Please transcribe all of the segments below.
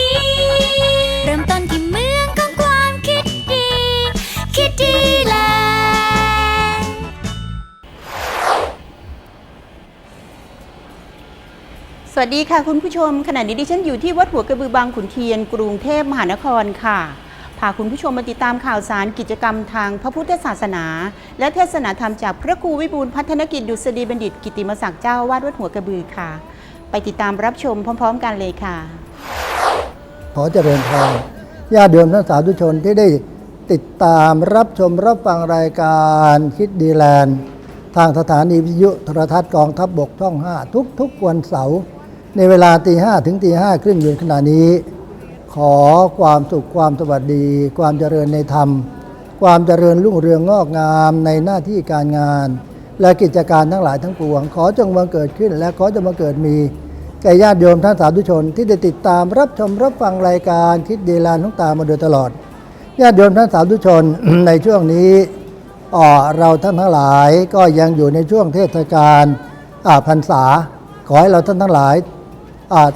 ้ สวัสดีค่ะคุณผู้ชม ขณะนี้ดิฉันอยู่ที่วัดหัวกระบือบางขุนเทียน กรุงเทพมหานครค่ะพาคุณผู้ชมมาติดตามข่าวสารกิจกรรมทางพระพุทธศาสนา และเทศนาธรรมจากพระครูวิบูลพัฒนกิจดุษฎีบัณฑิต กิติมศักดิ์เจ้าวาดวัดหัวกระบือค่ะ ไปติดตามรับชมพร้อม ๆ กันเลยค่ะ ขอเจริญพรญาติโยมท่านสาธุชนที่ได้ติดตามรับชมรับฟังรายการคิดดีแลนด์ ทางสถานีวิทยุโทรทัศน์กองทัพบบกช่อง 5 ทุกๆวันเสาร์ ในเวลาตีห้ถึงตีห้าครึ่งอยู่ขณะนี้ ขอความสุขความสวัสดี ความเจริญในธรรม ความเจริญรุ่งเรืองงอกงามในหน้าที่การงาน และกิจการทั้งหลายทั้งปวง ขอจงบังเกิดขึ้น และขอจงบังเกิดมีแก่ญาติโยมท่านสาธุชน ที่ได้ติดตามรับชมรับฟังรายการคิดดีแลนด์ของตามาโดยตลอดญาติโยมท่านสาธุชนในช่วงนี้อ่อเราท่านทั้งหลายก็ยังอยู่ในช่วงเทศกาลพรรษาขอให้เราท่านทั้งหลาย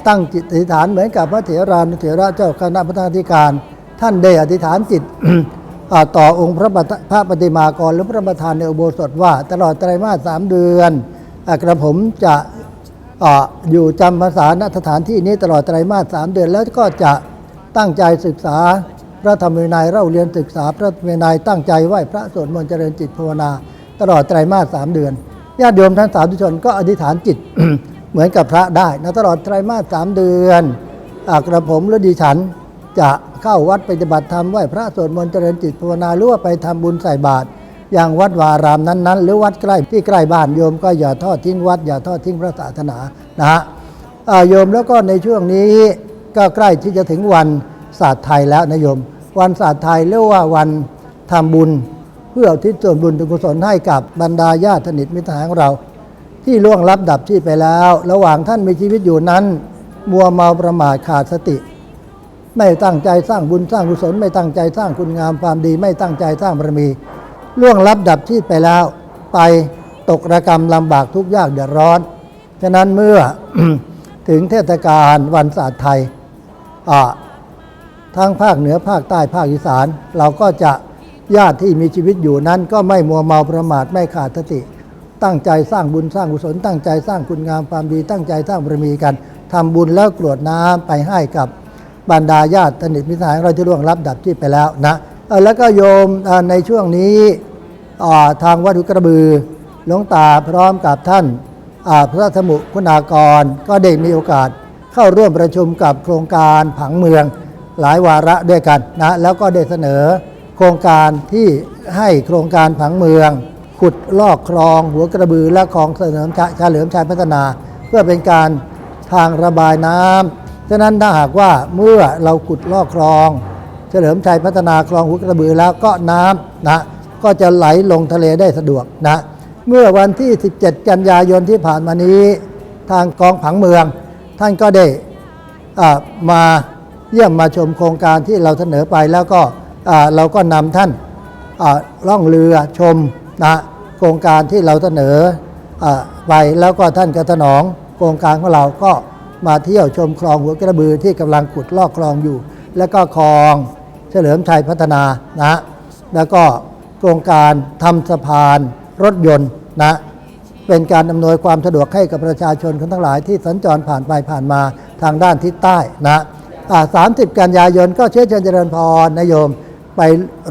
ตั้งจิตอธิษฐานเหมือนกับพระเถรานุเถระเจ้าคณะพระธิการ ท่านได้อธิษฐานจิตต่อองค์พระปฏิพระปฏิมากรหรือพระประธานในอุโบสถว่า ตลอดไตรมาสสามเดือนอกระผมจะอ่าอยู่จำภาษาณสถานที่นี้ตลอดไตรมาสสามเดือน แล้วก็จะตั้งใจศึกษาพระธรรมวินัยเล่าเรียนศึกษาพระธรรมวินัยตั้งใจไหว้พระสวดมนต์เจริญจิตภาวนา ตลอดไตรมาสสามเดือนญาติโยมท่านสาธุชนก็อธิษฐานจิต เหมือนกับพระได้นะตลอดไตรมาสสามเดือนอากระผมและดิฉันจะเข้าวัดปฏิบัติธรรมไหว้พระสวดมนต์เจริญจิตภาวนาหรือว่าไปทำบุญใส่บาตรอย่างวัดวารามนั้นๆ หรือวัดใกล้ที่ใกล้บ้านโยมก็อย่าทอดทิ้งวัด อย่าทอดทิ้งพระศาสนานะฮะโยมแล้วก็ในช่วงนี้ก็ใกล้ที่จะถึงวันศาสตร์ไทยแล้วนะโยม วันศาสตร์ไทยเรียกว่าวันทำบุญ เพื่อทิศส่วนบุญกุศลให้กับบรรดาญาติสนิทมิตรหาของเรา ที่ล่วงลับดับที่ไปแล้ว ระหว่างท่านมีชีวิตอยู่นั้น มัวเมาประมาทขาดสติ ไม่ตั้งใจสร้างบุญสร้างกุศล ไม่ตั้งใจสร้างคุณงามความดี ไม่ตั้งใจสร้างบารมี ล่วงลับดับที่ไปแล้ว ไปตกระกรรมลำบากทุกข์ยากเดือดร้อน ฉะนั้นเมื่อถึงเทศกาลวันศาสตร์ไทยทั้งภาคเหนือภาคใต้ภาคอีสาน เราก็จะญาติที่มีชีวิตอยู่นั้นก็ไม่มัวเมาประมาทไม่ขาดสติ ตั้งใจสร้างบุญสร้างกุศลตั้งใจสร้างคุณงามความดี ตั้งใจสร้างบารมีกันทำบุญแล้วกรวดน้ำไปให้กับบรรดาญาติสนิทมิตรสหายเราที่ล่วงลับดับที่ไปแล้วนะแล้วก็โยมในช่วงนี้ทางวัดหุกระบือหลวงตาพร้อมกับท่านพระธมุคุณากร ก็ได้มีโอกาสเข้าร่วมประชุมกับโครงการผังเมืองหลายวาระด้วยกันนะแล้วก็ได้เสนอโครงการที่ให้โครงการผังเมือง ขุดลอกคลอง หัวกระบือและคลองเฉลิมชาเฉลิมชัยพัฒนา เพื่อเป็นการทางระบายน้ำฉะนั้นถ้าหากว่าเมื่อเราขุดลอกคลอง เฉลิมชัยพัฒนาคลองหัวกระบือแล้วก็น้ำนะก็จะไหลลงทะเลได้สะดวกนะเมื่อวันที่ 17 กันยายนที่ผ่านมานี้ทางกองผังเมือง ท่านก็ได้มาเยี่ยมมาชมโครงการที่เราเสนอไปแล้วก็เราก็นำท่านล่องเรือชม นะโครงการที่เราเสนออไปแล้วก็ท่านกระถนองโครงการของเราก็มาเที่ยวชมคลองหัวกระบือที่กำลังขุดลอกคลองอยู่ แล้วก็คลองเฉลิมชัยพัฒนานะแล้วก็โครงการทำสะพานรถยนต์นะเป็นการอำนวยความสะดวกให้กับประชาชนคนทั้งหลายที่สัญจรผ่านไปผ่านมาทางด้านทิศใต้นะอ่า30กันยายนก็เชื้อเชิญเจริญพรนายโยมไป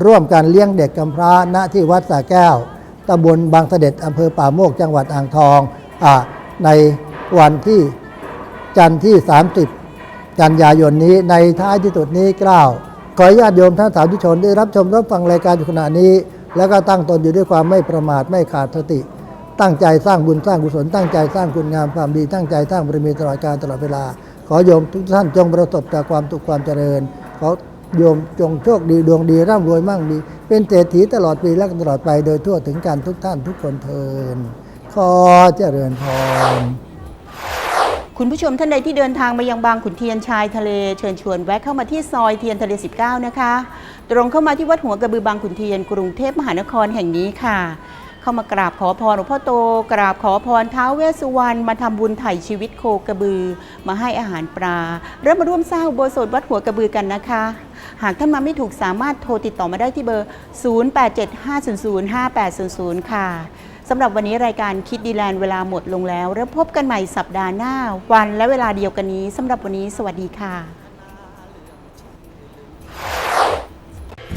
ร่วมกันเลี้ยงเด็กกำพร้าณที่วัดสาแก้ว ตำบลบางเสด็จอำเภอป่าโมกจังหวัดอ่างทองอในวันที่จันทร์ที่ 30 กันยายนนี้ในท้ายที่สุดนี้กล่าว ขออนุญาตโยมท่านสาธุชนได้รับชมรับฟังรายการอยู่ขณะนี้ แล้วก็ตั้งตนอยู่ด้วยความไม่ประมาทไม่ขาดสติ ตั้งใจสร้างบุญสร้างกุศลตั้งใจสร้างคุณงามความดี ตั้งใจสร้างบารมีตลอดการตลอดเวลา ขอโยมทุกท่านจงประสบแต่ความสุขความเจริญขอ โยมจงโชคดีดวงดีร่ำรวยมั่งมีเป็นเศรษฐีตลอดปีและตลอดไปโดยทั่วถึงการทุกท่านทุกคนเทินขอเจริญพรคุณผู้ชมท่านใดที่เดินทางมายังบางขุนเทียนชายทะเลเชิญชวนแวะเข้ามาที่ซอยเทียนทะเล 19 นะคะ ตรงเข้ามาที่วัดหัวกระบือบางขุนเทียนกรุงเทพมหานครแห่งนี้ค่ะ เข้ามากราบขอพรหลวงพ่อโต กราบขอพรท้าวเวสสุวรรณมาทำบุญไถ่ชีวิตโคกระบือ มาให้อาหารปลาและมาร่วมสร้างโบสถวัดหัวกระบือกันนะคะ หากท่านมาไม่ถูกสามารถโทรติดต่อมาได้ที่เบอร์ 0875005800 ค่ะสำหรับวันนี้รายการคิดดีแลนด์เวลาหมดลงแล้ว แล้วพบกันใหม่สัปดาห์หน้า วันและเวลาเดียวกันนี้สำหรับวันนี้สวัสดีค่ะ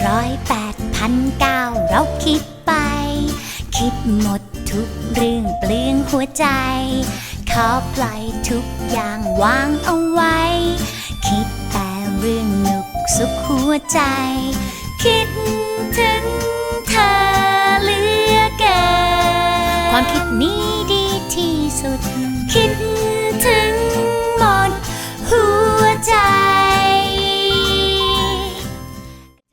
ร้อยแปดพันเก้าเราคิดไป คิดหมดทุกเรื่องเปลืองหัวใจ ขอปล่อยทุกอย่างวางเอาไว้ คิดแต่เรื่องหนุก สุขหัวใจ คิดถึงเธอเหลือเกินความคิดนี้